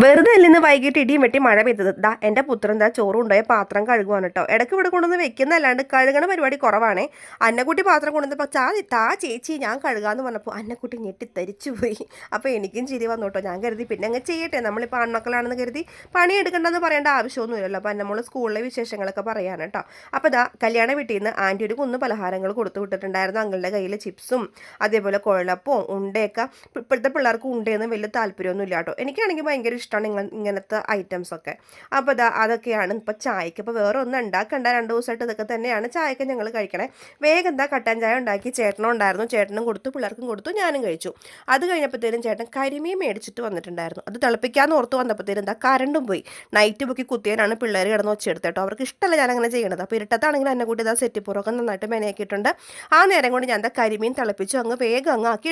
വെറുതെ അല്ലെന്ന് വൈകിട്ട് ഇടിയും വെട്ടി മഴ പെയ്തത്? ദാ എന്റെ പുത്രൻ ദാ ചോറുണ്ടായ പാത്രം കഴുകുവാണ് കേട്ടോ ഇടയ്ക്ക് ഇവിടെ കൊണ്ടുവന്ന് വെക്കുന്നല്ലാണ്ട് കഴുകണ പരിപാടി കുറവാണേ. അന്നക്കുട്ടി പാത്രം കൊണ്ടുവന്നപ്പോൾ ചാ താ ചേച്ചി ഞാൻ കഴുകാന്ന് പറഞ്ഞപ്പോൾ അന്നക്കുട്ടി ഞെട്ടി തരിച്ചു പോയി. അപ്പോൾ എനിക്കും ചിരി വന്നു കേട്ടോ ഞാൻ കരുതി പിന്നെ അങ്ങ് ചെയ്യട്ടെ. നമ്മളിപ്പോൾ ആൺമക്കളാണെന്ന് കരുതി പണിയെടുക്കണ്ടെന്ന് പറയേണ്ട ആവശ്യമൊന്നുമില്ലല്ലോ അപ്പോൾ നമ്മൾ സ്കൂളിലെ വിശേഷങ്ങളൊക്കെ പറയാൻ കേട്ടോ അപ്പോൾ ദാ കല്യാണ വീട്ടിൽ നിന്ന് ആന്റി ഒരു കുന്ന് പലഹാരങ്ങൾ കൊടുത്തു വിട്ടിട്ടുണ്ടായിരുന്നു. അങ്ങളുടെ കയ്യിൽ ചിപ്സും അതേപോലെ കുഴലപ്പവും ഉണ്ടയൊക്കെ. ഇപ്പോഴത്തെ പിള്ളേർക്ക് ഉണ്ടയൊന്നും വലിയ താല്പര്യമൊന്നും ഇല്ല കേട്ടോ എനിക്കാണെങ്കിൽ ഭയങ്കര ഇഷ്ടമാണ് ഇങ്ങ ഇങ്ങനത്തെ ഐറ്റംസൊക്കെ. അപ്പോൾ ഇതാ അതൊക്കെയാണ് ഇപ്പോൾ ചായക്ക്. ഇപ്പോൾ വേറെ ഒന്നും ഉണ്ടാക്കണ്ട. രണ്ട് ദിവസമായിട്ട് ഇതൊക്കെ തന്നെയാണ് ചായക്ക് ഞങ്ങൾ കഴിക്കണേ. വേഗം എന്താ കട്ടൻ ചായ ഉണ്ടാക്കി. ചേട്ടനും ഉണ്ടായിരുന്നു. ചേട്ടനും കൊടുത്തു. പിള്ളേർക്കും കൊടുത്തു. ഞാനും കഴിച്ചു. അത് കഴിഞ്ഞപ്പോഴത്തേനും ചേട്ടൻ കരിമീൻ മേടിച്ചിട്ട് വന്നിട്ടുണ്ടായിരുന്നു. അത് തിളപ്പിക്കാന്ന് ഓർത്ത് വന്നപ്പോഴത്തേനും എന്താ കരണ്ടും പോയി. നൈറ്റ് പൊക്കി കുത്തിയാനാണ് പിള്ളേർ കിടന്ന് വെച്ചെടുത്തേട്ടോ അവർക്ക് ഇഷ്ടമല്ല ഞാൻ അങ്ങനെ ചെയ്യണത്. അപ്പോൾ ഇരുട്ടത്താണെങ്കിൽ എന്നെ കൂട്ടി ഇതാ സെറ്റിപ്പുറമൊക്കെ നന്നായിട്ട് മെനയാക്കിയിട്ടുണ്ട്. ആ നേരം കൊണ്ട് ഞാൻ എന്താ കരിമീൻ തിളപ്പിച്ചു. അങ്ങ് വേഗം അങ്ങ് ആക്കി